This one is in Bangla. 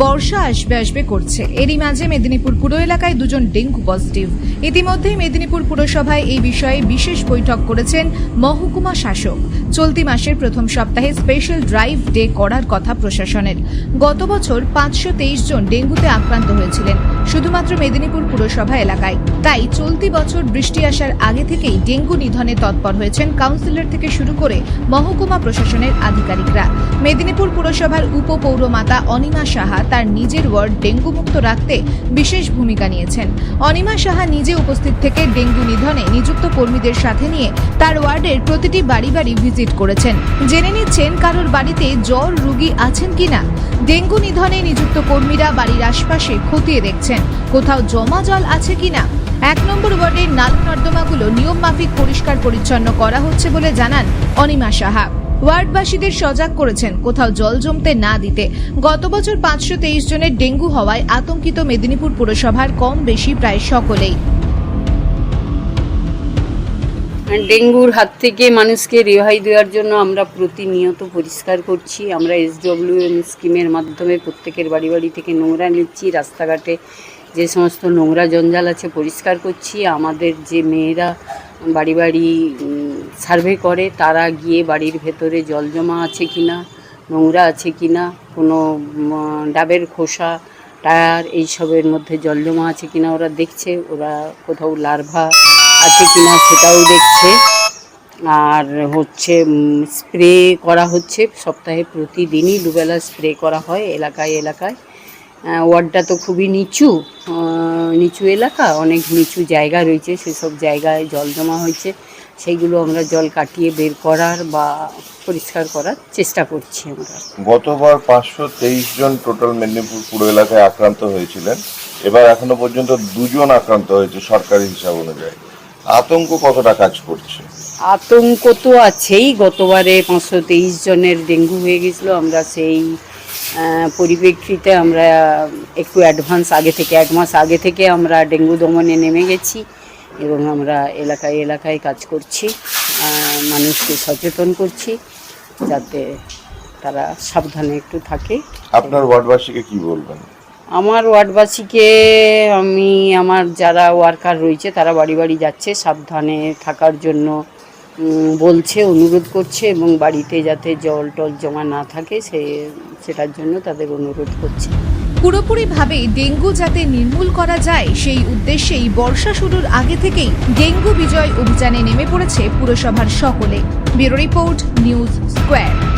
বর্ষা আসবে আসবে করছে। এরই মাঝে মেদিনীপুর পুর এলাকায় দুজন ডেঙ্গু পজিটিভ। ইতিমধ্যেই মেদিনীপুর পুরসভায় এই বিষয়ে বিশেষ বৈঠক করেছেন মহকুমা শাসক। চলতি মাসের প্রথম সপ্তাহে স্পেশাল ড্রাইভ ডে করার কথা প্রশাসনের। গত বছর পাঁচশো তেইশ জন ডেঙ্গুতে আক্রান্ত হয়েছিলেন, শুধুমাত্র মেদিনীপুর পুরসভা এলাকায়। তাই চলতি বছর বৃষ্টি আসার আগে থেকেই ডেঙ্গু নিধনে তৎপর হয়েছেন কাউন্সিলর থেকে শুরু করে মহকুমা প্রশাসনের আধিকারিকরা। মেদিনীপুর পুরসভার উপপৌরমাতা অনিমা সাহা তার নিজের ওয়ার্ড ডেঙ্গু মুক্ত রাখতে বিশেষ ভূমিকা নিয়েছেন। অনিমা সাহা নিজে উপস্থিত থেকে ডেঙ্গু নিধনে নিযুক্ত কর্মীদের সাথে নিয়ে তার ওয়ার্ডের প্রতিটি বাড়ি বাড়ি ভিজিট করেছেন। জেনে নিচ্ছেন কারোর বাড়িতে জ্বর, রোগী আছেন কিনা? ডেঙ্গু নিধনে নিযুক্ত কর্মীরা বাড়ির আশপাশে খতিয়ে দেখছেন। কোথাও জমা জল আছে কিনা? এক নম্বর ওয়ার্ডের নাল নর্দমাগুলো নিয়ম মাফিক পরিষ্কার, পরিচ্ছন্ন করা হচ্ছে বলে জানান অনিমা সাহা। ওয়ার্ডবাসীদের সজাগ করেছেন কোথাও জল জমতে না দিতে। গত বছর পাঁচশো তেইশ জনের ডেঙ্গু হওয়ায় আতঙ্কিত মেদিনীপুর পুরসভার কম বেশি প্রায় সকলেই। ডেঙ্গুর হাত থেকে মানুষকে রেহাই দেওয়ার জন্য আমরা প্রতিনিয়ত পরিষ্কার করছি। আমরা এসডব্লিউএম স্কিমের মাধ্যমে প্রত্যেকের বাড়ি বাড়ি থেকে নোংরা নিচ্ছি। রাস্তাঘাটে যে সমস্ত নোংরা জঞ্জাল আছে পরিষ্কার করছি। আমাদের যে মেয়েরা বাড়ি বাড়ি সার্ভে করে তারা গিয়ে বাড়ির ভেতরে জল জমা আছে কি না, নোংরা আছে কি না, কোনো ডাবের খোসা, টায়ার এইসবের মধ্যে জল জমা আছে কি না ওরা দেখছে, ওরা কোথাও লার্ভা আছে কি না সেটাও দেখছে। আর হচ্ছে স্প্রে করা হচ্ছে সপ্তাহে প্রতিদিনই দুবেলা স্প্রে করা হয় এলাকায় এলাকায়। ওয়ার্ডটা তো খুবই নিচু নিচু এলাকা অনেক নিচু জায়গা রয়েছে সেসব জায়গায় জল জমা হয়েছে। সেইগুলো আমরা জল কাটিয়ে বের করার বা পরিষ্কার করার চেষ্টা করছি আমরা। গতবার পাঁচশো তেইশ জন টোটাল মেদিনীপুর পুরো এলাকায় আক্রান্ত হয়েছিলেন। এবার এখনও পর্যন্ত দুজন আক্রান্ত হয়েছে সরকারি হিসাব অনুযায়ী। আতঙ্ক কতটা কাজ করছে? আতঙ্ক তো আছেই। গতবারে পাঁচশো তেইশ জনের ডেঙ্গু হয়ে গেছিল আমরা সেই পরিপ্রেক্ষিতে আমরা একটু অ্যাডভান্স আগে থেকে এক মাস আগে থেকে আমরা ডেঙ্গু দমনে নেমে গেছি এবং আমরা এলাকায় এলাকায় কাজ করছি মানুষকে সচেতন করছি যাতে তারা সাবধানে একটু থাকে। আপনার ওয়ার্ডবাসীকে কি বলবেন? আমার ওয়ার্ডবাসীকে আমি আমার যারা ওয়ার্কার রয়েছে তারা বাড়ি বাড়ি যাচ্ছে সাবধানে থাকার জন্য বলছে, অনুরোধ করছে এবং বাড়িতে যাতে জল টল জমা না থাকে, সে, সেটার জন্য তাদের অনুরোধ করছে। পুরোপুরিভাবে ডেঙ্গু যাতে নির্মূল করা যায়, সেই উদ্দেশ্যেই বর্ষা শুরুর আগে থেকেই ডেঙ্গু বিজয় অভিযানে নেমে পড়েছে পুরসভার সকলে। Bureau report, News Square.